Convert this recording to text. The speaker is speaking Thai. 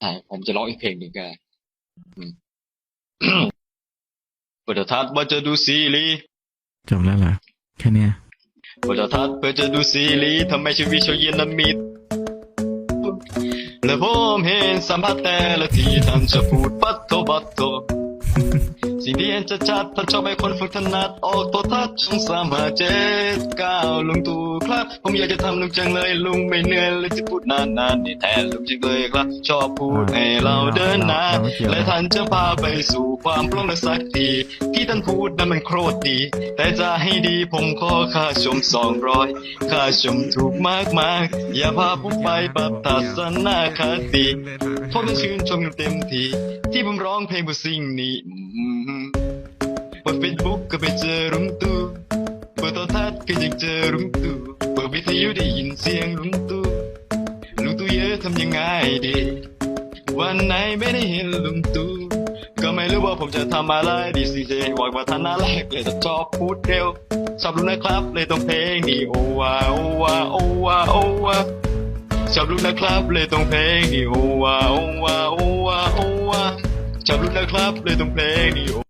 ใช่ผมจะร้องอีกเพลงหนึ่งกันอืมเปิดโทรทัศน์ว่าจะดูซีรีส์จบแล้วเหรอแค่เนี้ยเปิดโทรทัศน์เพื่อจะดูซีรีส์ทำไมชีวิตโชว์เย็นละมิดและผมเห็นสัมผัสแต่ละทีท่านจะพูดปัดโตบัดโต สิ่งที่เห็นจะชัดท่านชอบให้คนฝึกถนัดออกโทรทัศน์ช่องสามห้าเจ็ดเก้าลุงตู่ครับ ผมอยากจะทำลุงจังเลยลุงไม่เหนื่อยเลยจะพูดนานๆนี่แทนลุงจังเลยครับ ชอบพูดให้เราเดินหน้าและท่านจะพาไปสู่ความปลงและสักทีที่ท่านพูดนั้นมันโคตรดี แต่จะให้ดีผมขอค่าชมสองร้อยค่าชมถูกมากมากๆอย่าพาผมไปปรับทัศนคติผมจะชื่นชมอยู่เต็มทีที่ผมร้องเพลงบนสิ่งนี้อืมเปิดเฟซ บุ๊กก็ไปเจอรุงตู่เปิดโทรทัศน์ก็ยังเจอรุงตู่เปิดวิทยุได้ยินเสียงรุงตู่ลุงตู่เยอะทำยังไงดี วันไหนไม่ได้เห็นลุงตู่ก็ไม่รู้ว่าผมจะทำอะไรดีซีเจบอกว่าท่านน่ารักเลยจะชอบพูดเร็วชอบรู้นะครับ เลยต้องเพลงนี้โอวาโอวาโอวาโอวาชอบรู้นะครับ เลยต้องเพลงนี้โอวาโอวาโอวาโอวาชอบรู้นะครับเลยต้องเพลงนี้